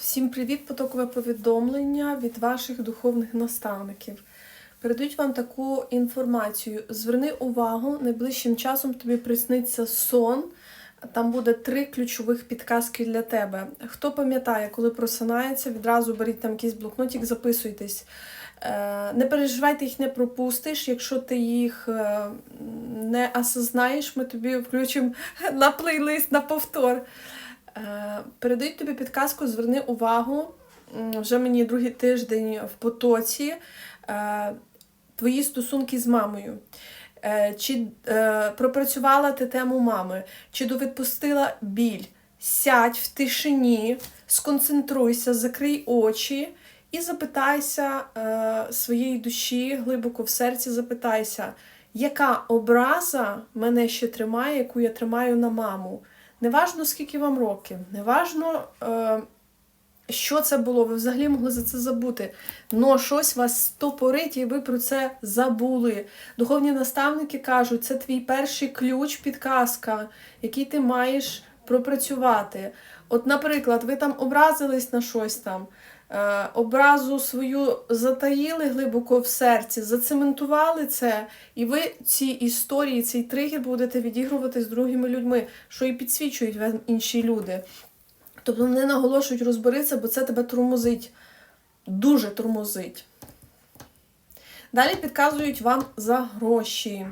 Всім привіт! Потокове повідомлення від ваших духовних наставників. Передають вам таку інформацію. Зверни увагу, найближчим часом тобі присниться сон. Там буде три ключових підказки для тебе. Хто пам'ятає, коли просинається, відразу беріть там якийсь блокнотик, записуйтесь. Е, Не переживайте, їх не пропустиш. Якщо ти їх е, не осознаєш, ми тобі включимо на плейлист на повтор. Е, Передають тобі підказку, зверни увагу. Вже мені другий тиждень в потоці. Е, Твої стосунки з мамою. Е, Чи пропрацювала ти тему мами, чи довідпустила біль? Сядь в тишині, сконцентруйся, закрий очі і запитайся своєї душі, глибоко в серці запитайся, яка образа мене ще тримає, яку я тримаю на маму. Неважно, скільки вам років, неважно, е, що це було, ви взагалі могли за це забути. Но щось вас стопорить, і ви про це забули. Духовні наставники кажуть, це твій перший ключ, підказка, який ти маєш пропрацювати. От, наприклад, ви там образились на щось там, образу свою затаїли глибоко в серці, зацементували це, і ви ці історії, цей тригер будете відігрувати з другими людьми, що і підсвічують вам інші люди. Тобто вони наголошують розберися, бо це тебе тормозить. Дуже тормозить. Далі підказують вам за гроші.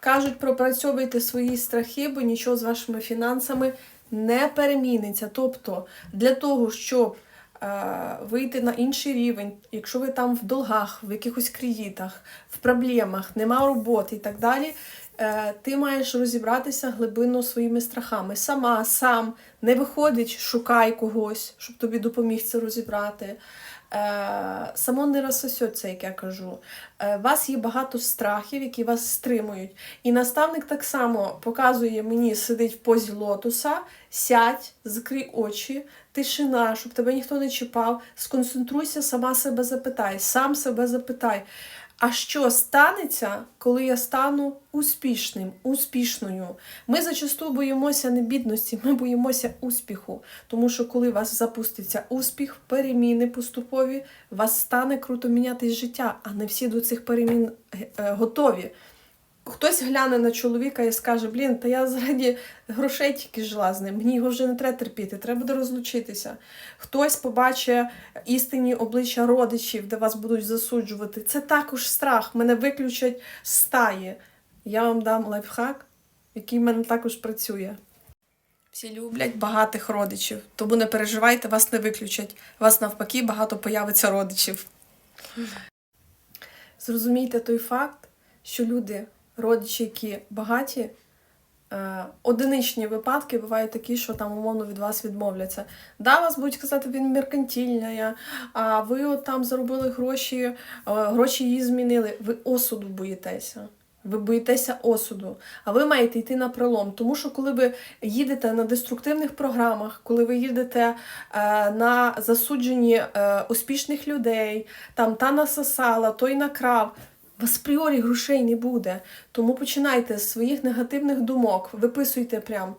Кажуть, пропрацьовуйте свої страхи, бо нічого з вашими фінансами не переміниться. Тобто, для того, щоб е, вийти на інший рівень, якщо ви там в долгах, в якихось кредитах, в проблемах, нема роботи і так далі, е, ти маєш розібратися глибинно своїми страхами. Сама, сам не виходить, шукай когось, щоб тобі допоміг це розібрати. Е, само не розсосеться, як я кажу. Е, У вас є багато страхів, які вас стримують. І наставник так само показує мені, сидить в позі лотуса, сядь, закрий очі, тишина, щоб тебе ніхто не чіпав. Сконцентруйся, сама себе запитай, сам себе запитай. А що станеться, коли я стану успішним, успішною? Ми зачасту боїмося не бідності, ми боїмося успіху. Тому що коли у вас запуститься успіх, переміни поступові, у вас стане круто мінятись життя, а не всі до цих перемін е, е, готові. Хтось гляне на чоловіка і скаже: Блін, та я заради грошей тільки жила з ним, мені його вже не треба терпіти, треба буде розлучитися. Хтось побачить істинні обличчя родичів, де вас будуть засуджувати. Це також страх. Мене виключать з стаї. Я вам дам лайфхак, який в мене також працює. Всі люблять багатих родичів, тому не переживайте, вас не виключать. Вас навпаки багато появиться родичів. Зрозумійте той факт, що люди, родичі, які багаті, е, одиничні випадки бувають такі, що там умовно від вас відмовляться. Да, вас будуть казати, він меркантильна, а ви от там заробили гроші, е, гроші її змінили. Ви осуду боїтеся. Ви боїтеся осуду, а ви маєте йти на пролом. Тому що коли ви їдете на деструктивних програмах, коли ви їдете е, на засуджені е, успішних людей, там та насосала, той накрав, вас апріорі грошей не буде. Тому починайте з своїх негативних думок, виписуйте прям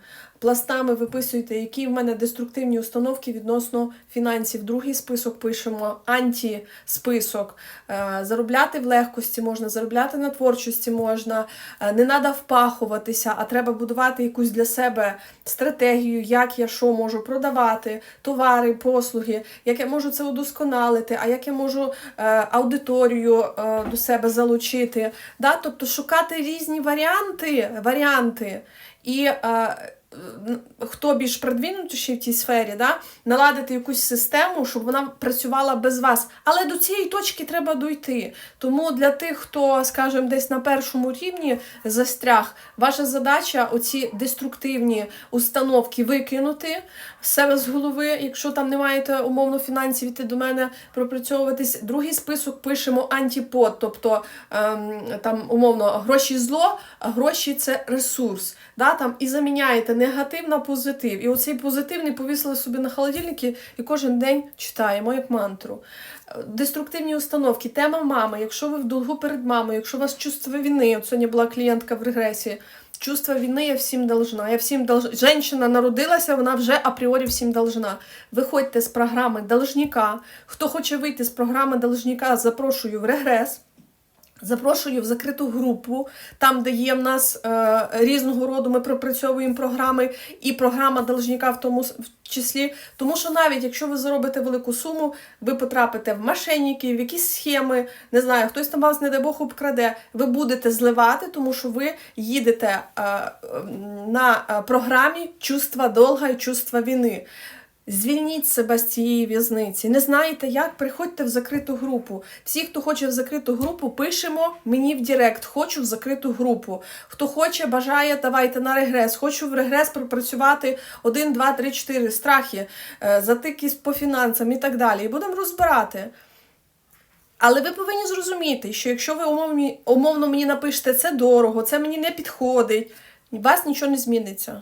пластами, виписуйте, які в мене деструктивні установки відносно фінансів. Другий список пишемо, антисписок. Е, Заробляти в легкості можна, заробляти на творчості можна, Е, не треба впахуватися, а треба будувати якусь для себе стратегію, як я що можу продавати, товари, послуги, як я можу це удосконалити, а як я можу е, аудиторію до себе залучити. Тобто шукати різні варіанти, варіанти. І е, хто більш продвинутіший в тій сфері, да? наладити якусь систему, щоб вона працювала без вас. Але до цієї точки треба дойти. Тому для тих, хто, скажімо, десь на першому рівні застряг, ваша задача оці деструктивні установки викинути себе з голови, якщо там не маєте умовно фінансів, іти до мене пропрацьовуватись. Другий список пишемо антипод, тобто ем, там умовно гроші зло, а гроші це ресурс. Да, там, і заміняєте негатив на позитив. І оцей позитивний повісили собі на холодильники і кожен день читаємо як мантру. Деструктивні установки, тема мами, якщо ви в долгу перед мамою, якщо у вас чувство вини, от сьогодні була клієнтка в регресії, чувство вини я всім должна. Я всім долж... Женщина народилася, вона вже апріорі всім должна. Виходьте з програми должника. Хто хоче вийти з програми должника, запрошую в регрес. Запрошую в закриту групу, там, де є в нас е, різного роду, ми пропрацьовуємо програми, і програма должника в тому в числі. Тому що навіть якщо ви заробите велику суму, ви потрапите в мошенники, в якісь схеми, не знаю, хтось там вас, не дай Бог, обкраде, ви будете зливати, тому що ви їдете е, на е, програмі чувства долга і чувства війни. Звільніть себе з цієї в'язниці. Не знаєте як? Приходьте в закриту групу. Всі, хто хоче в закриту групу, пишемо мені в Директ. Хочу в закриту групу. Хто хоче, бажає, давайте на регрес. Хочу в регрес пропрацювати 1, 2, 3, 4 страхи, е, затики по фінансам і так далі. І будемо розбирати. Але ви повинні зрозуміти, що якщо ви умовно, мені напишете, це дорого, це мені не підходить, вас нічого не зміниться.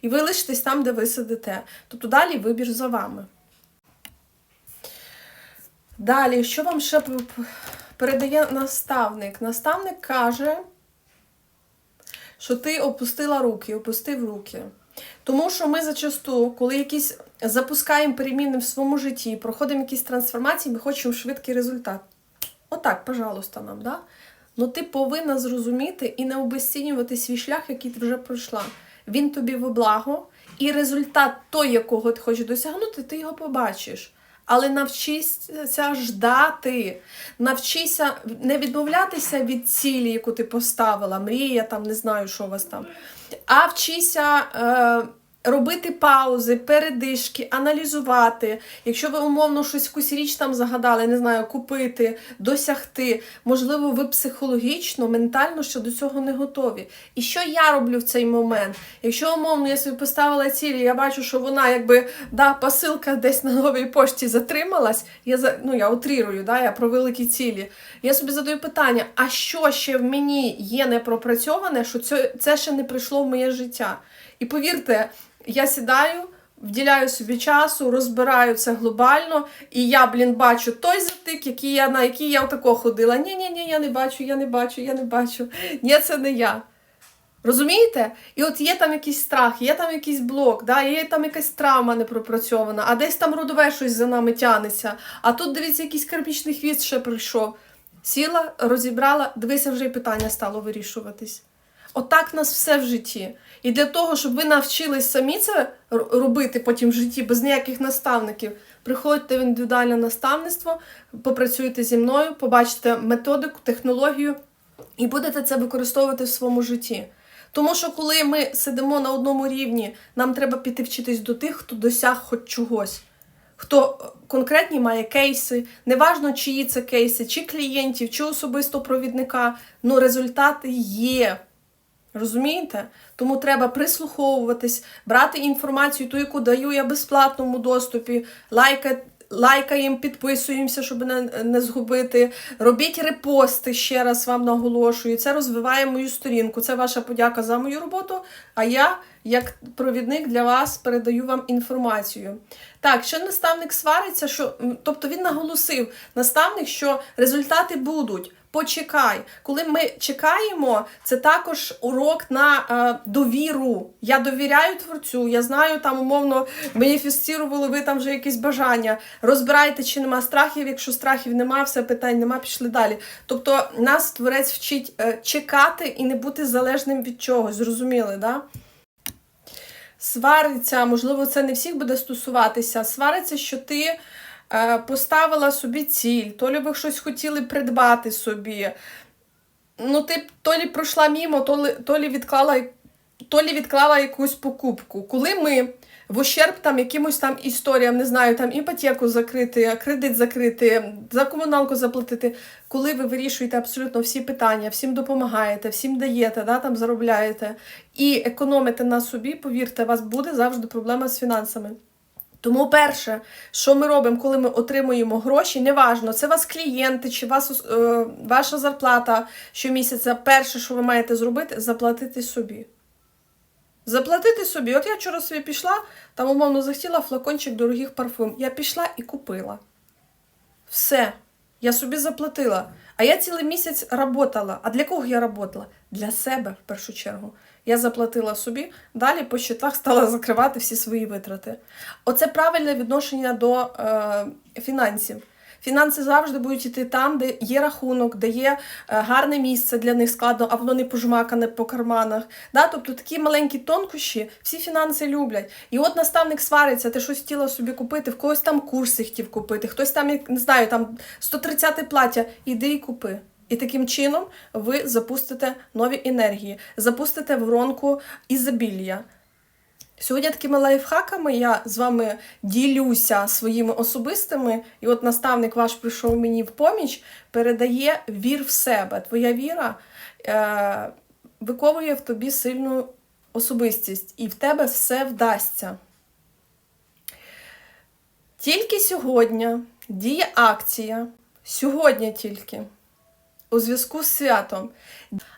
І ви лишитесь там, де ви сидите. Тобто далі вибір за вами. Далі, що вам ще передає наставник? Наставник каже, що ти опустила руки, опустив руки. Тому що ми зачасту, коли якісь запускаємо переміни в своєму житті, проходимо якісь трансформації, ми хочемо швидкий результат. Отак, пожалуйста, нам, да? Ну ти повинна зрозуміти і не обесцінювати свій шлях, який ти вже пройшла. Він тобі в благо, і результат той, якого ти хочеш досягнути, ти його побачиш. Але навчися ждати, навчися не відмовлятися від цілі, яку ти поставила, мрія, там не знаю, що у вас там, а вчися е, робити паузи, передишки, аналізувати. Якщо ви умовно щось якусь річ там загадали, не знаю, купити, досягти, можливо, ви психологічно, ментально ще до цього не готові. І що я роблю в цей момент? Якщо умовно я собі поставила цілі, я бачу, що вона якби да, посилка десь на новій пошті затрималась, я за ну я утрірую, да, я про великі цілі. Я собі задаю питання: а що ще в мені є непропрацьоване, що це, ще не прийшло в моє життя? І повірте, я сідаю. Вділяю собі часу, розбираю це глобально, і я, блін, бачу той затик, який я, на який я отако ходила. Ні, ні, ні, я не бачу, я не бачу, я не бачу. Ні, це не я. Розумієте? І от є там якийсь страх, є там якийсь блок, да? є там якась травма не пропрацьована, а десь там родове щось за нами тянеться. А тут, дивіться, якийсь карпічний хвіст ще прийшов. Сіла, розібрала, дивися, вже і питання стало вирішуватись. Отак в нас все в житті. І для того, щоб ви навчились самі це робити потім в житті без ніяких наставників, приходьте в індивідуальне наставництво, попрацюйте зі мною, побачите методику, технологію і будете це використовувати в своєму житті. Тому що коли ми сидимо на одному рівні, нам треба піти вчитись до тих, хто досяг хоч чогось. Хто е, конкретні має кейси, неважно, чиї це кейси, чи клієнтів, чи особисто провідника, ну результати є. Розумієте? Тому треба прислуховуватись, брати інформацію, ту, яку даю я безплатному доступі, лайка, лайкаємо, підписуємося, щоб не, не згубити. Робіть репости, ще раз вам наголошую. Це розвиває мою сторінку. Це ваша подяка за мою роботу. А я, як провідник для вас, передаю вам інформацію. Так, що наставник свариться, що тобто він наголосив наставник, що результати будуть. Почекай, коли ми чекаємо, це також урок на е, довіру. Я довіряю творцю, я знаю, там умовно маніфестували ви там вже якісь бажання. Розбирайте, чи нема страхів. Якщо страхів нема, все питань нема, пішли далі. Тобто нас творець вчить е, чекати і не бути залежним від чогось. Зрозуміли, да? Свариться, можливо, це не всіх буде стосуватися. Свариться, що ти поставила собі ціль, то лі ви щось хотіли придбати собі. Ну, ти то лі пройшла мімо, то лі, то лі відклала, то лі відклала якусь покупку. Коли ми в ущерб там якимось там історіям, не знаю, там іпотеку закрити, кредит закрити, за комуналку заплатити, коли ви вирішуєте абсолютно всі питання, всім допомагаєте, всім даєте, да, там заробляєте і економите на собі, повірте, у вас буде завжди проблема з фінансами. Тому перше, що ми робимо, коли ми отримуємо гроші, неважно, це вас клієнти чи вас, е, ваша зарплата щомісяця, перше, що ви маєте зробити, заплатити собі. Заплатити собі. От я вчора собі пішла, там умовно захотіла флакончик дорогих парфум. Я пішла і купила. Все. Я собі заплатила. А я цілий місяць работала. А для кого я работала? Для себе в першу чергу. Я заплатила собі, далі по щитах стала закривати всі свої витрати. Оце правильне відношення до е, фінансів. Фінанси завжди будуть йти там, де є рахунок, де є е, гарне місце для них складно, а воно не пожмакане по карманах. Да? Тобто такі маленькі тонкощі всі фінанси люблять. І от наставник свариться, ти щось хотіла собі купити, в когось там курси хотів купити, хтось там, не знаю, там 130 плаття, іди і купи. І таким чином ви запустите нові енергії, запустите воронку ізобілля. Сьогодні такими лайфхаками я з вами ділюся своїми особистими, і от наставник ваш прийшов мені в поміч, передає вір в себе. Твоя віра е, виковує в тобі сильну особистість, і в тебе все вдасться. Тільки сьогодні діє акція, сьогодні тільки, у зв'язку з святом.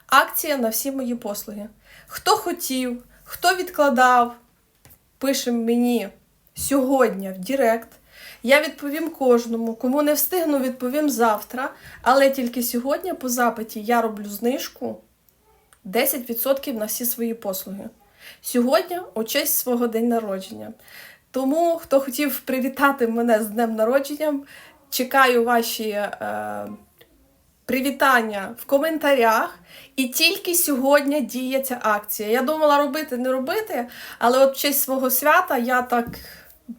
Акція на всі мої послуги. Хто хотів, хто відкладав, пише мені сьогодні в Директ. Я відповім кожному. Кому не встигну, відповім завтра. Але тільки сьогодні по запиті я роблю знижку 10% на всі свої послуги. Сьогодні у честь свого день народження. Тому, хто хотів привітати мене з днем народження, чекаю ваші е, привітання в коментарях. І тільки сьогодні діє ця акція. Я думала робити, не робити, але от в честь свого свята я так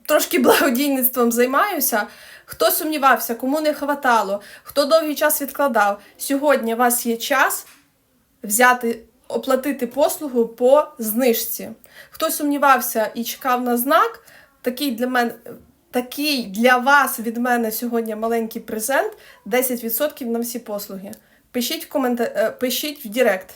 трошки благодійництвом займаюся. Хто сумнівався, кому не хватало, хто довгий час відкладав, сьогодні у вас є час взяти, оплатити послугу по знижці. Хто сумнівався і чекав на знак, такий для мене. Такий для вас від мене сьогодні маленький презент 10% на всі послуги. Пишіть в коментар... е, пишіть в Директ.